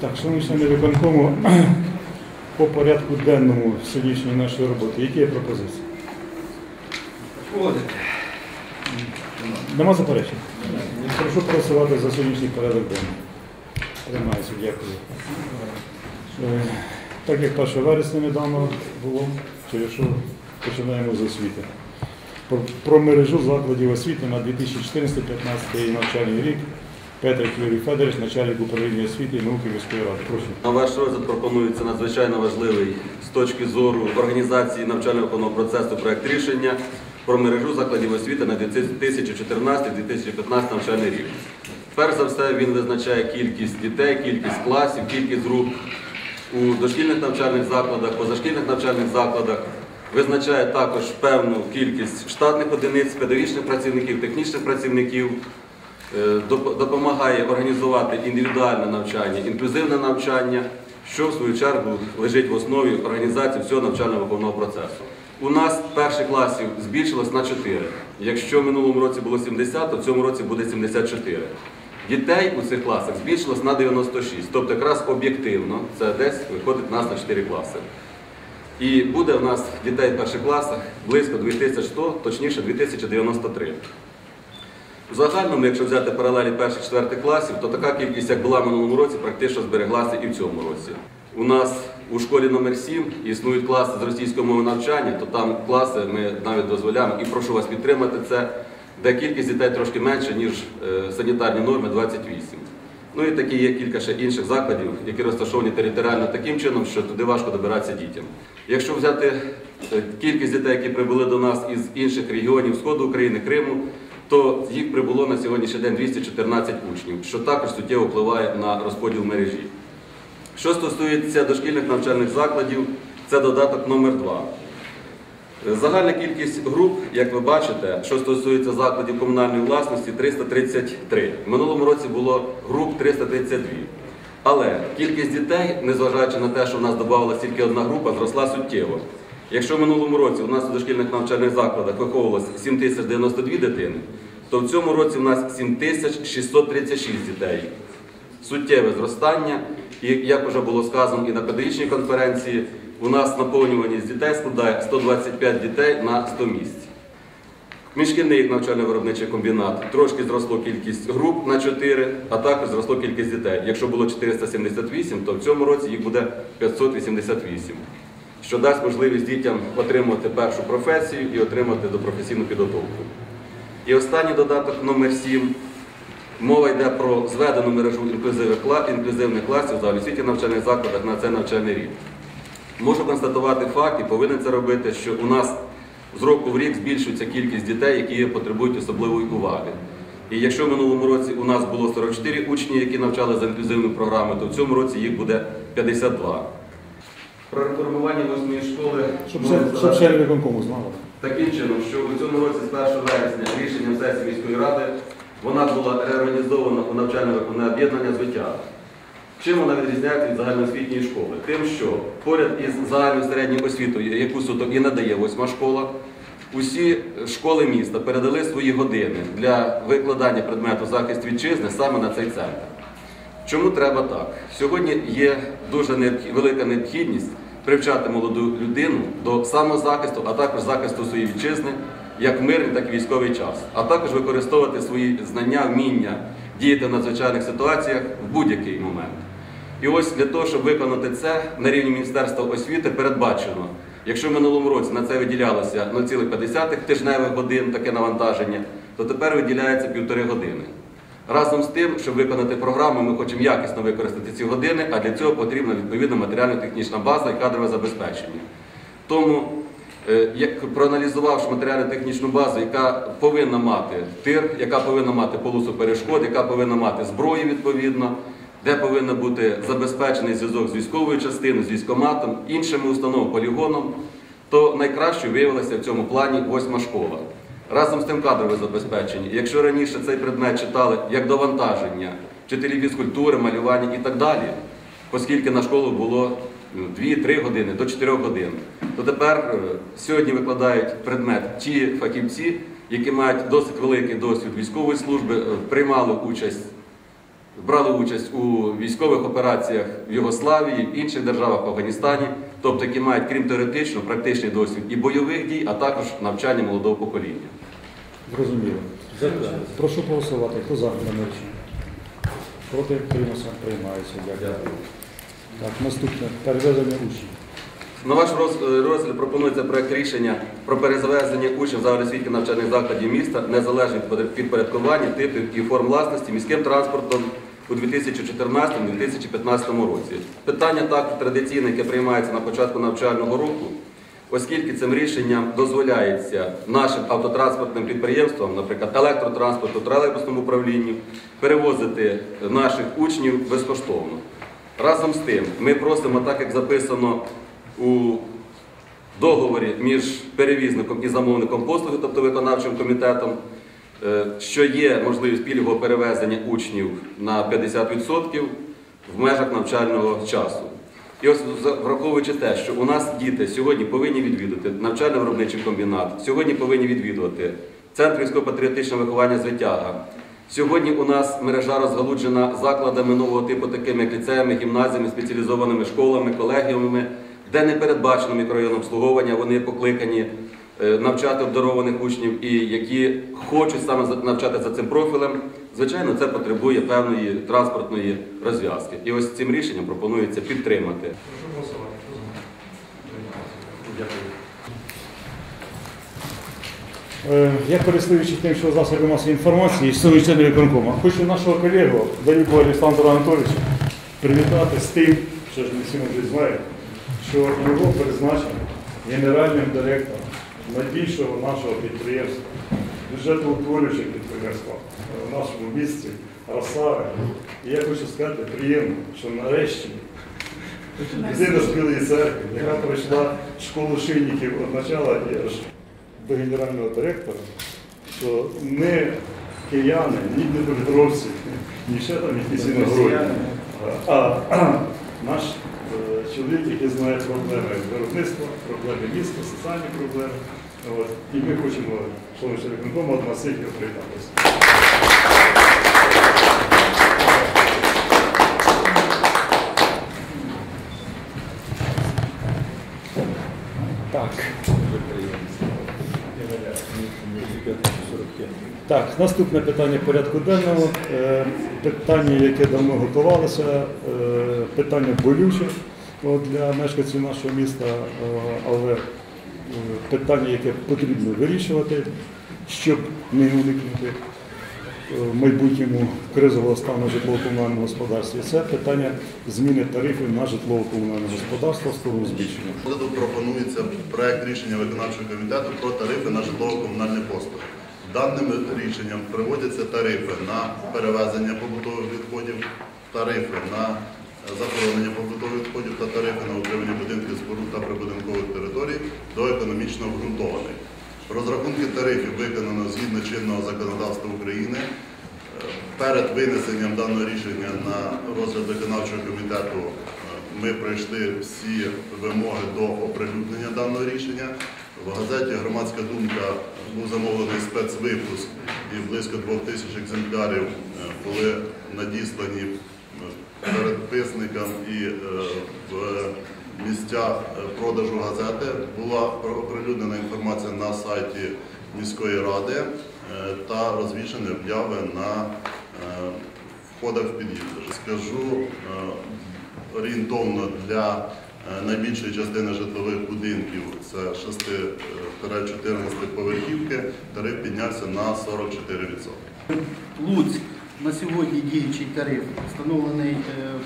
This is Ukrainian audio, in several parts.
Так, шановні члени виконкому, по порядку денному сьогоднішньої нашої роботи, які є пропозиції? Входите. Нема заперечень? Прошу проголосувати за сьогоднішній порядок денний. Приймається, дякую. Е, Так як 1 вересня недавно було, через що починаємо з освіти. Про, про мережу закладів освіти на 2014-2015 навчальний рік. Петрик Юрій Федорович, начальник управління освіти і науки міської ради. Прошу. На ваш розгляд пропонується надзвичайно важливий з точки зору організації навчально-виховного процесу проект рішення про мережу закладів освіти на 2014-2015 навчальний рік. Перш за все, він визначає кількість дітей, кількість класів, кількість груп у дошкільних навчальних закладах, позашкільних навчальних закладах. Визначає також певну кількість штатних одиниць, педагогічних працівників, технічних працівників, допомагає організувати індивідуальне навчання, інклюзивне навчання, що в свою чергу лежить в основі організації всього навчально-виховного процесу. У нас перших класів збільшилось на 4. Якщо в минулому році було 70, то в цьому році буде 74. Дітей у цих класах збільшилось на 96, тобто якраз об'єктивно це десь виходить нас на 4 класи. І буде у нас дітей в перших класах близько 2100, точніше 2093. В загальному, якщо взяти паралелі перших четвертих класів, то така кількість, як була в минулому році, практично збереглася і в цьому році. У нас у школі номер 7 існують класи з російської мови навчання, то там класи ми навіть дозволяємо і прошу вас підтримати це, де кількість дітей трошки менше, ніж е, санітарні норми 28. Ну і такі є кілька ще інших закладів, які розташовані територіально таким чином, що туди важко добиратися дітям. Якщо взяти е, кількість дітей, які прибули до нас із інших регіонів Сходу України, Криму, то їх прибуло на сьогоднішній день 214 учнів, що також суттєво впливає на розподіл мережі. Що стосується дошкільних навчальних закладів, це додаток номер 2 Загальна кількість груп, як ви бачите, що стосується закладів комунальної власності, 333. В минулому році було груп 332. Але кількість дітей, незважаючи на те, що в нас додавалася тільки одна група, зросла суттєво. Якщо в минулому році у нас у дошкільних навчальних закладах виховувалося 7092 дитини, то в цьому році у нас 7636 дітей. Суттєве зростання, і як вже було сказано і на педагогічній конференції, у нас наповнюваність дітей складає 125 дітей на 100 місць. Міжшкільний навчально-виробничий комбінат трошки зросло кількість груп на 4, а також зросло кількість дітей. Якщо було 478, то в цьому році їх буде 588, що дасть можливість дітям отримувати першу професію і отримати допрофесійну підготовку. І останній додаток номер 7 Мова йде про зведену мережу інклюзивних класів в загальноосвітніх навчальних закладах на цей навчальний рік. Можу констатувати факт і повинен це робити, що у нас з року в рік збільшується кількість дітей, які потребують особливої уваги. І якщо в минулому році у нас було 44 учні, які навчали за інклюзивну програму, то в цьому році їх буде 52. Про реформування восьмої школи Щоб, щоб члени виконкому знали. Таким чином, що у цьому році з 1 вересня рішенням сесії міської ради вона була реорганізована у навчально-виховне об'єднання «Звиття». Чим вона відрізняється від загальноосвітньої школи? Тим, що поряд із загальною середньою освітою, яку суток і надає восьма школа, усі школи міста передали свої години для викладання предмету захист вітчизни саме на цей центр. Чому треба так? Сьогодні є дуже велика необхідність привчати молоду людину до самозахисту, а також захисту своєї вітчизни, як в мирний, так і військовий час, а також використовувати свої знання, вміння діяти в надзвичайних ситуаціях в будь-який момент. І ось для того, щоб виконати це, на рівні Міністерства освіти передбачено, якщо в минулому році на це виділялося 0,5 тижневих годин таке навантаження, то тепер виділяється півтори години. Разом з тим, щоб виконати програму, ми хочемо якісно використати ці години, а для цього потрібна відповідна матеріально-технічна база і кадрове забезпечення. Тому, е, як проаналізувавши матеріально-технічну базу, яка повинна мати тир, яка повинна мати полосу перешкод, яка повинна мати зброю відповідно, де повинен бути забезпечений зв'язок з військовою частиною, з військоматом, іншими установами, полігоном, то найкращою виявилася в цьому плані восьма школа. Разом з тим кадрове забезпечення. Якщо раніше цей предмет читали як довантаження, вчителі фізкультури, малювання і так далі, оскільки на школу було 2-3 години до 4 годин, то тепер е, сьогодні викладають предмет ті фахівці, які мають досить великий досвід військової служби, е, приймали участь брали участь у військових операціях в Югославії, в інших державах в Афганістані, тобто які мають, крім теоретичного, практичний досвід і бойових дій, а також навчання молодого покоління. Зрозуміло. Прошу голосувати. Хто за рішення? Проти Примуса приймається. Дякую. Так, наступне. Перевезення учнів. На ваш роз- розгляд пропонується проект рішення про перезавезення учнів загальноосвітніх навчальних закладів міста незалежно від підпорядкування типів і форм власності міським транспортом у 2014-2015 році. Питання також традиційне, яке приймається на початку навчального року, оскільки цим рішенням дозволяється нашим автотранспортним підприємствам, наприклад, електротранспорту, тролейбусному управлінню, перевозити наших учнів безкоштовно. Разом з тим, ми просимо, так як записано у договорі між перевізником і замовником послуги, тобто виконавчим комітетом, що є можливість пільгового перевезення учнів на 50% в межах навчального часу. І ось враховуючи те, що у нас діти сьогодні повинні відвідати навчально-виробничий комбінат, сьогодні повинні відвідувати Центр військово-патріотичного виховання звитяга. Сьогодні у нас мережа розгалуджена закладами нового типу, такими як ліцеями, гімназіями, спеціалізованими школами, колегіумами, де не передбачено мікрорайон обслуговування, вони покликані е, навчати обдарованих учнів і які хочуть саме навчати за цим профілем. Звичайно, це потребує певної транспортної розв'язки. І ось цим рішенням пропонується підтримати. Е, Я користуючись тим, що засоби масової інформації, сьогодні члени виконкому, хочу нашого колегу Данюку Олександра Анатолійовича привітати з тим, що ж не всі вже знають, що його призначено генеральним директором найбільшого нашого підприємства, бюджетоутворюючого підприємства в нашому місті Росари. І я хочу сказати, приємно, що нарешті людина з Білої церкви, яка пройшла школу шинників від начала і аж до генерального директора, що не кияни, ні дніпропетровці, ні ще там якісь іногородні, а, а наш чоловік, який знає проблеми виробництва, проблеми міста, соціальні проблеми. От. І ми хочемо, ми ще виконкому, з цих його привітатися. Так. Так, наступне питання порядку денного. Е, Питання, яке давно готувалося, е, питання болюче от, для мешканців нашого міста, е, але е, питання, яке потрібно вирішувати, щоб не уникнути е, в майбутньому кризового стану житлово-комунального господарства. Це питання зміни тарифів на житлово-комунальне господарство в сторону збільшення. Пропонується проект рішення виконавчого комітету про тарифи на житлово-комунальні послуги. Даним рішенням приводяться тарифи на перевезення побутових відходів, тарифи на захоронення побутових відходів та тарифи на утримання будинків споруд та прибудинкових територій до економічно обґрунтованих. Розрахунки тарифів виконано згідно чинного законодавства України. Перед винесенням даного рішення на розгляд виконавчого комітету е, ми пройшли всі вимоги до оприлюднення даного рішення. В газеті Громадська думка був замовлений спецвипуск і близько двох тисяч екземплярів е, були надіслані передписникам і е, в місця е, продажу газети. Була оприлюднена інформація на сайті міської ради е, та розвішені обяви на входах в під'їзди. Скажу орієнтовно для найбільшої частини житлових будинків, це 6-14 поверхівки, тариф піднявся на 44%. Луцьк на сьогодні діючий тариф встановлений е,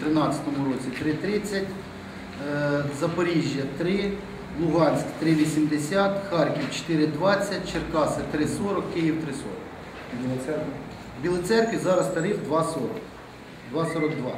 в 2013 році 3,30, е, Запоріжжя 3, Луганськ 3,80, Харків 4,20, Черкаси 3,40, Київ 3,40. В Білій церкві зараз тариф 2,40, 2,42.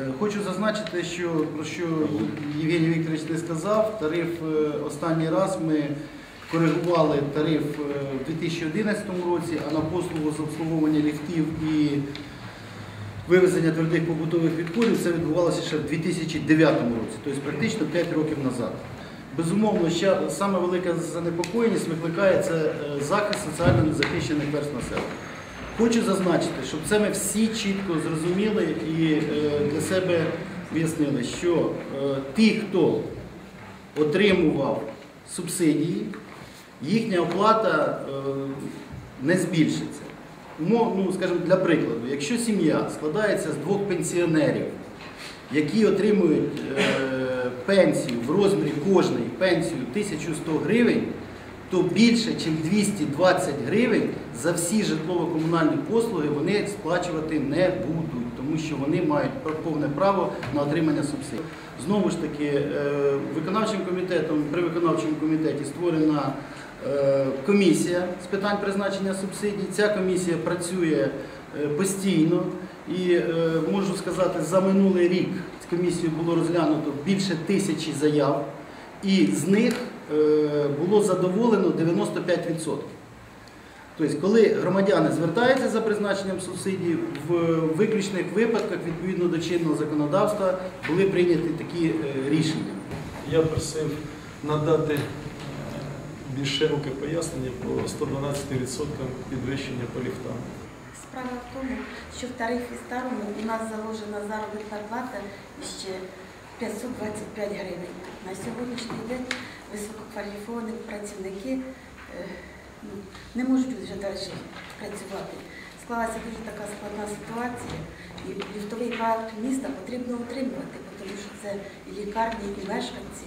Е, Хочу зазначити, що про що Євгеній Вікторович не сказав, тариф останній раз ми коригували тариф е, в 2011 році, а на послугу з обслуговування ліфтів і вивезення твердих побутових відходів це відбувалося ще в 2009 році, тобто практично 5 років назад. Безумовно, ще саме велика занепокоєність викликає це е, захист соціально незахищених верст населення. Хочу зазначити, щоб це ми всі чітко зрозуміли і е, для себе вияснили, що ті, хто отримував субсидії, їхня оплата е, не збільшиться. Ну, скажімо, для прикладу, якщо сім'я складається з двох пенсіонерів, які отримують е, пенсію в розмірі кожної пенсію 1100 гривень, то більше, ніж 220 гривень за всі житлово-комунальні послуги вони сплачувати не будуть, тому що вони мають повне право на отримання субсидій. Знову ж таки, е, виконавчим комітетом при виконавчому комітеті створена комісія з питань призначення субсидій. Ця комісія працює е, постійно і е, можу сказати, за минулий рік з комісією було розглянуто більше тисячі заяв, і з них е, було задоволено 95%. Тобто, коли громадяни звертаються за призначенням субсидій, в виключних випадках, відповідно до чинного законодавства, були прийняті такі е, рішення. Я просив надати е, більш широке пояснення по 112% підвищення по ліфтам. Справа в тому, що в тарифі старому у нас заложена заробітна плата ще 525 гривень. На сьогоднішній день висококваліфіковані працівники е, ну, не можуть вже далі працювати. Склалася дуже така складна ситуація, і ліфтовий парк міста потрібно утримувати, тому що це і лікарні, і мешканці,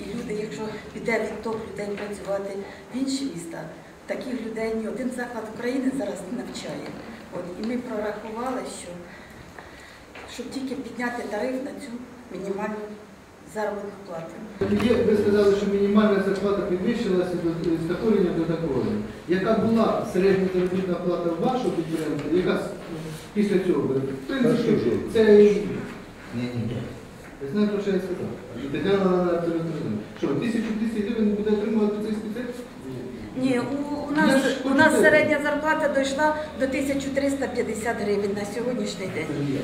і люди, якщо піде відток людей працювати в інші міста, таких людей ні один заклад України зараз не навчає. От, і ми прорахували, що щоб тільки підняти тариф на цю мінімальну заробітну плату. Ви сказали, що мінімальна зарплата підвищилася до з такого до такого. Яка була середня заробітна плата вашого підприємства, яка після цього? В принципі, це ви знаєте, про що я сказав. Тетяна знає. Що, 1200 гривень буде отримувати цей спеціаліст? Ні, у, у нас ж у нас середня зарплата дійшла до 1350 гривень на сьогоднішній день.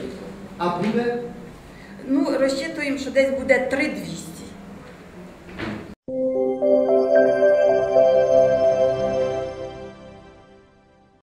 А буде Ну, розчитуємо, що десь буде 3200.